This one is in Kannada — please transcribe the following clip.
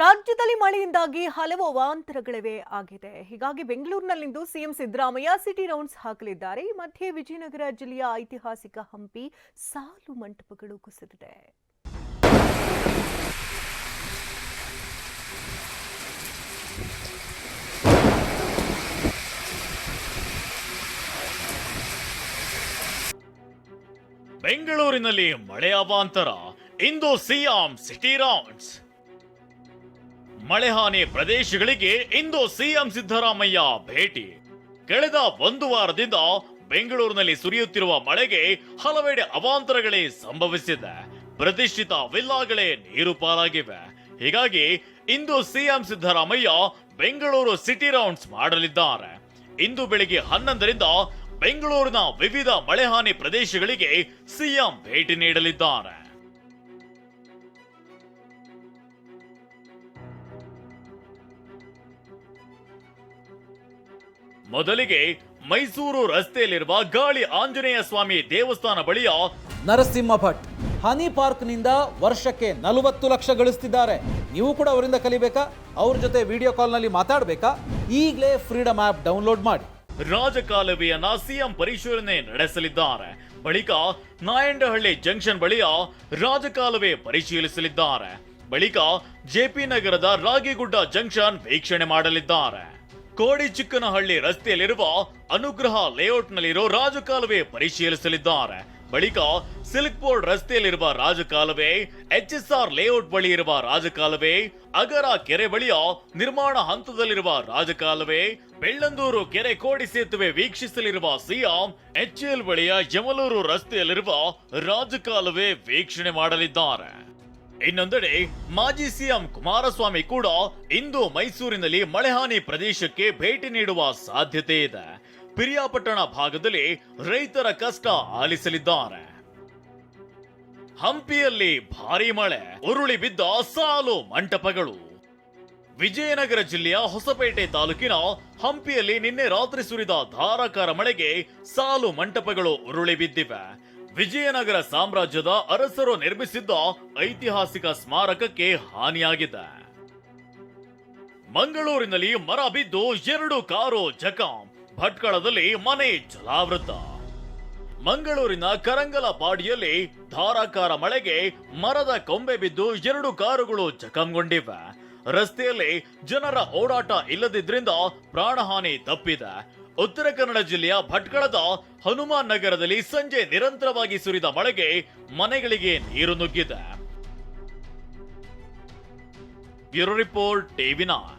ರಾಜ್ಯದಲ್ಲಿ ಮಳೆಯಿಂದಾಗಿ ಹಲವು ಅವಾಂತರಗಳಿವೆ ಆಗಿದೆ. ಹೀಗಾಗಿ ಬೆಂಗಳೂರಿನಲ್ಲಿಂದು ಸಿಎಂ ಸಿದ್ದರಾಮಯ್ಯ ಸಿಟಿ ರೌಂಡ್ಸ್ ಹಾಕಲಿದ್ದಾರೆ. ಈ ಮಧ್ಯೆ ವಿಜಯನಗರ ಜಿಲ್ಲೆಯ ಐತಿಹಾಸಿಕ ಹಂಪಿ ಸಾಲು ಮಂಟಪಗಳು ಕುಸಿದಿದೆ. ಬೆಂಗಳೂರಿನಲ್ಲಿ ಮಳೆ ಅವಾಂತರ ಇಂದು ಸಿಎಂ ಸಿಟಿ ರೌಂಡ್ಸ್. ಮಳೆ ಹಾನಿ ಪ್ರದೇಶಗಳಿಗೆ ಇಂದು ಸಿಎಂ ಸಿದ್ದರಾಮಯ್ಯ ಭೇಟಿ. ಕಳೆದ ಒಂದು ವಾರದಿಂದ ಬೆಂಗಳೂರಿನಲ್ಲಿ ಸುರಿಯುತ್ತಿರುವ ಮಳೆಗೆ ಹಲವೆಡೆ ಅವಾಂತರಗಳೇ ಸಂಭವಿಸಿದೆ. ಪ್ರತಿಷ್ಠಿತ ವಿಲ್ಲಾಗಳೇ ನೀರು ಪಾಲಾಗಿವೆ. ಹೀಗಾಗಿ ಇಂದು CM Siddaramaiah Bengaluru city rounds ಮಾಡಲಿದ್ದಾರೆ. ಇಂದು ಬೆಳಿಗ್ಗೆ ಹನ್ನೊಂದರಿಂದ ಬೆಂಗಳೂರಿನ ವಿವಿಧ ಮಳೆಹಾನಿ ಪ್ರದೇಶಗಳಿಗೆ ಸಿಎಂ ಭೇಟಿ ನೀಡಲಿದ್ದಾರೆ. ಮೊದಲಿಗೆ ಮೈಸೂರು ರಸ್ತೆಯಲ್ಲಿರುವ ಗಾಳಿ ಆಂಜನೇಯ ಸ್ವಾಮಿ ದೇವಸ್ಥಾನ ಬಳಿಯ ನರಸಿಂಹ ಭಟ್ ಹನಿ ಪಾರ್ಕ್ನಿಂದ ವರ್ಷಕ್ಕೆ ನಲವತ್ತು ಲಕ್ಷ ಗಳಿಸ್ತಿದ್ದಾರೆ. ನೀವು ಕೂಡ ಅವರಿಂದ ಕಲಿಬೇಕಾ? ಅವ್ರ ಜೊತೆ ವಿಡಿಯೋ ಕಾಲ್ನಲ್ಲಿ ಮಾತಾಡಬೇಕಾ? ಈಗಲೇ ಫ್ರೀಡಮ್ ಆ್ಯಪ್ ಡೌನ್ಲೋಡ್ ಮಾಡಿ. ರಾಜಕಾಲುವೆಯನ್ನ ಸಿಎಂ ಪರಿಶೀಲನೆ ನಡೆಸಲಿದ್ದಾರೆ. ಬಳಿಕ ನಾಯಂಡಹಳ್ಳಿ ಜಂಕ್ಷನ್ ಬಳಿಯ ರಾಜಕಾಲುವೆ ಪರಿಶೀಲಿಸಲಿದ್ದಾರೆ. ಬಳಿಕ ಜೆಪಿ ನಗರದ ರಾಗಿಗುಡ್ಡ ಜಂಕ್ಷನ್ ವೀಕ್ಷಣೆ ಮಾಡಲಿದ್ದಾರೆ. ಕೋಡಿ ಚಿಕ್ಕನಹಳ್ಳಿ ರಸ್ತೆಯಲ್ಲಿರುವ ಅನುಗ್ರಹ ಲೇಔಟ್ನಲ್ಲಿರೋ ರಾಜಕಾಲುವೆ ಪರಿಶೀಲಿಸಲಿದ್ದಾರೆ. ಬಳಿಕ ಸಿಲ್ಕ್ ಬೋರ್ಡ್ ರಸ್ತೆಯಲ್ಲಿರುವ ರಾಜಕಾಲುವೆ ಆರ್ ಲೇಔಟ್ ಬಳಿ ಇರುವ ರಾಜಕಾಲುವೆ, ಅಗರ ಕೆರೆ ಬಳಿಯ ನಿರ್ಮಾಣ ಹಂತದಲ್ಲಿರುವ ರಾಜಕಾಲುವೆ, ಬೆಳ್ಳಂದೂರು ಕೆರೆ ಕೋಡಿ ಸೇತುವೆ ವೀಕ್ಷಿಸಲಿರುವ ಸಿಎಂ ಎಚ್ಎಲ್ ಬಳಿಯ ಯಮಲೂರು ರಸ್ತೆಯಲ್ಲಿರುವ ರಾಜಕಾಲುವೆ ವೀಕ್ಷಣೆ ಮಾಡಲಿದ್ದಾರೆ. ಇನ್ನೊಂದೆಡೆ ಮಾಜಿ ಸಿಎಂ ಕುಮಾರಸ್ವಾಮಿ ಕೂಡ ಇಂದು ಮೈಸೂರಿನಲ್ಲಿ ಮಳೆಹಾನಿ ಪ್ರದೇಶಕ್ಕೆ ಭೇಟಿ ನೀಡುವ ಸಾಧ್ಯತೆ ಇದೆ. ಪಿರಿಯಾಪಟ್ಟಣ ಭಾಗದಲ್ಲಿ ರೈತರ ಕಷ್ಟ ಆಲಿಸಲಿದ್ದಾರೆ. ಹಂಪಿಯಲ್ಲಿ ಭಾರಿ ಮಳೆ, ಉರುಳಿ ಬಿದ್ದ ಸಾಲು ಮಂಟಪಗಳು. ವಿಜಯನಗರ ಜಿಲ್ಲೆಯ ಹೊಸಪೇಟೆ ತಾಲೂಕಿನ ಹಂಪಿಯಲ್ಲಿ ನಿನ್ನೆ ರಾತ್ರಿ ಸುರಿದ ಧಾರಾಕಾರ ಮಳೆಗೆ ಸಾಲು ಮಂಟಪಗಳು ಉರುಳಿ ಬಿದ್ದಿವೆ. ವಿಜಯನಗರ ಸಾಮ್ರಾಜ್ಯದ ಅರಸರು ನಿರ್ಮಿಸಿದ್ದ ಐತಿಹಾಸಿಕ ಸ್ಮಾರಕಕ್ಕೆ ಹಾನಿಯಾಗಿದೆ. ಮಂಗಳೂರಿನಲ್ಲಿ ಮರ ಬಿದ್ದು ಎರಡು ಕಾರು ಜಖಂ, ಭಟ್ಕಳದಲ್ಲಿ ಮನೆ ಜಲಾವೃತ. ಮಂಗಳೂರಿನ ಕರಂಗಲ ಬಾಡಿಯಲ್ಲಿ ಧಾರಾಕಾರ ಮಳೆಗೆ ಮರದ ಕೊಂಬೆ ಬಿದ್ದು ಎರಡು ಕಾರುಗಳು ಜಖಂಗೊಂಡಿವೆ. ರಸ್ತೆಯಲ್ಲಿ ಜನರ ಓಡಾಟ ಇಲ್ಲದಿದ್ದರಿಂದ ಪ್ರಾಣಹಾನಿ ತಪ್ಪಿದೆ. ಉತ್ತರ ಕನ್ನಡ ಜಿಲ್ಲೆಯ ಭಟ್ಕಳದ ಹನುಮಾನ್ ನಗರದಲ್ಲಿ ಸಂಜೆ ನಿರಂತರವಾಗಿ ಸುರಿದ ಮಳೆಗೆ ಮನೆಗಳಿಗೆ ನೀರು ನುಗ್ಗಿದೆ. Bureau report, TV nine.